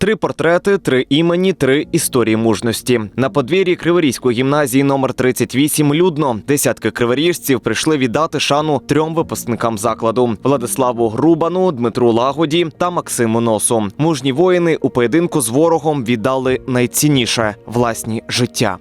Три портрети, три імені, три історії мужності. На подвір'ї Криворізької гімназії номер 38 людно. Десятки криворіжців прийшли віддати шану трьом випускникам закладу: Владиславу Грубану, Дмитру Лагоді та Максиму Носу. Мужні воїни у поєдинку з ворогом віддали найцінніше власні життя.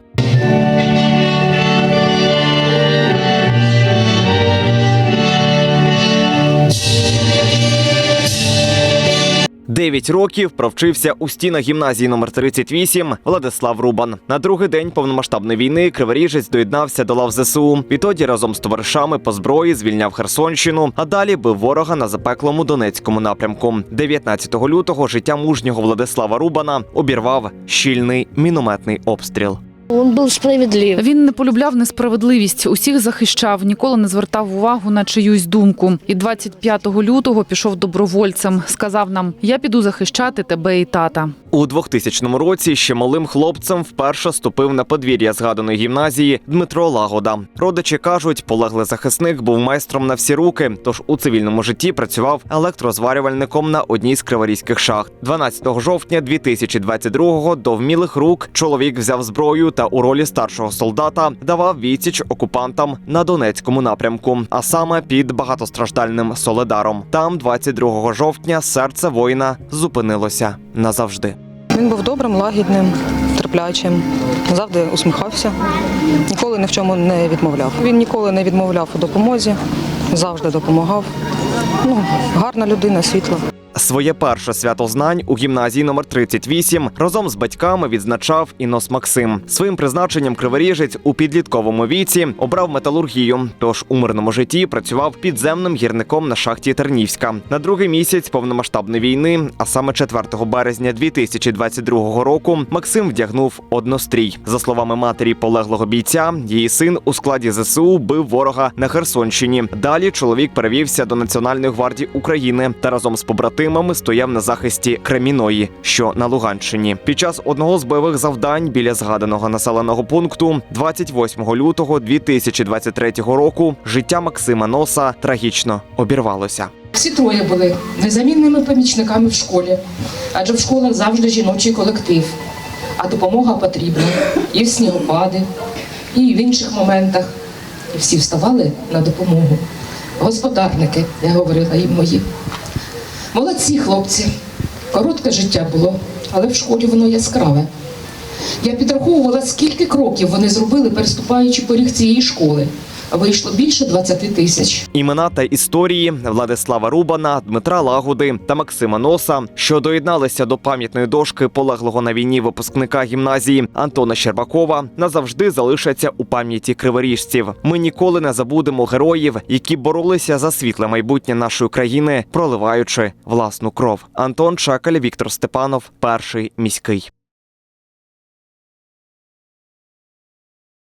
Дев'ять років провчився у стінах гімназії номер 38 Владислав Рубан. На другий день повномасштабної війни Криворіжець доєднався до лав ЗСУ. Відтоді разом з товаришами по зброї звільняв Херсонщину, а далі бив ворога на запеклому Донецькому напрямку. 19 лютого життя мужнього Владислава Рубана обірвав щільний мінометний обстріл. Он был справедлив. Він не полюбляв несправедливість, усіх захищав, ніколи не звертав увагу на чиюсь думку. І 25 лютого пішов добровольцем. Сказав нам: Я піду захищати тебе і тата. У 2000 році ще малим хлопцем вперше ступив на подвір'я згаданої гімназії Дмитро Лагода. Родичі кажуть, полеглий захисник був майстром на всі руки, тож у цивільному житті працював електрозварювальником на одній з криворізьких шахт. 12 жовтня 2022-го до вмілих рук чоловік взяв зброю та у ролі старшого солдата давав відсіч окупантам на Донецькому напрямку, а саме під багатостраждальним Соледаром. Там, 22 жовтня, серце воїна зупинилося назавжди. Він був добрим, лагідним, терплячим, завжди усміхався, ніколи ні в чому не відмовляв. Він ніколи не відмовляв у допомозі, завжди допомагав. Ну, гарна людина, світла. Своє перше свято знань у гімназії номер 38 разом з батьками відзначав і Нос Максим. Своїм призначенням криворіжець у підлітковому віці обрав металургію. Тож у мирному житті працював підземним гірником на шахті Тернівська. На другий місяць повномасштабної війни, а саме 4 березня 2022 року, Максим вдягнув однострій. За словами матері полеглого бійця, її син у складі ЗСУ бив ворога на Херсонщині. Далі чоловік перевівся до Національної гвардії України та разом з побратимами стояв на захисті Креміної, що на Луганщині. Під час одного з бойових завдань біля згаданого населеного пункту, 28 лютого 2023 року, життя Максима Носа трагічно обірвалося. Всі троє були незамінними помічниками в школі, адже в школах завжди жіночий колектив, а допомога потрібна і в снігопади, і в інших моментах. І всі вставали на допомогу. Господарники, я говорила їм мої. Молодці хлопці. Коротке життя було, але в школі воно яскраве. Я підраховувала, скільки кроків вони зробили, переступаючи поріг цієї школи. Вийшло більше 20 тисяч. Імена та історії Владислава Рубана, Дмитра Лагоди та Максима Носа, що доєдналися до пам'ятної дошки полеглого на війні випускника гімназії Антона Щербакова, назавжди залишаться у пам'яті криворіжців. Ми ніколи не забудемо героїв, які боролися за світле майбутнє нашої країни, проливаючи власну кров. Антон Чакаль, Віктор Степанов, перший міський.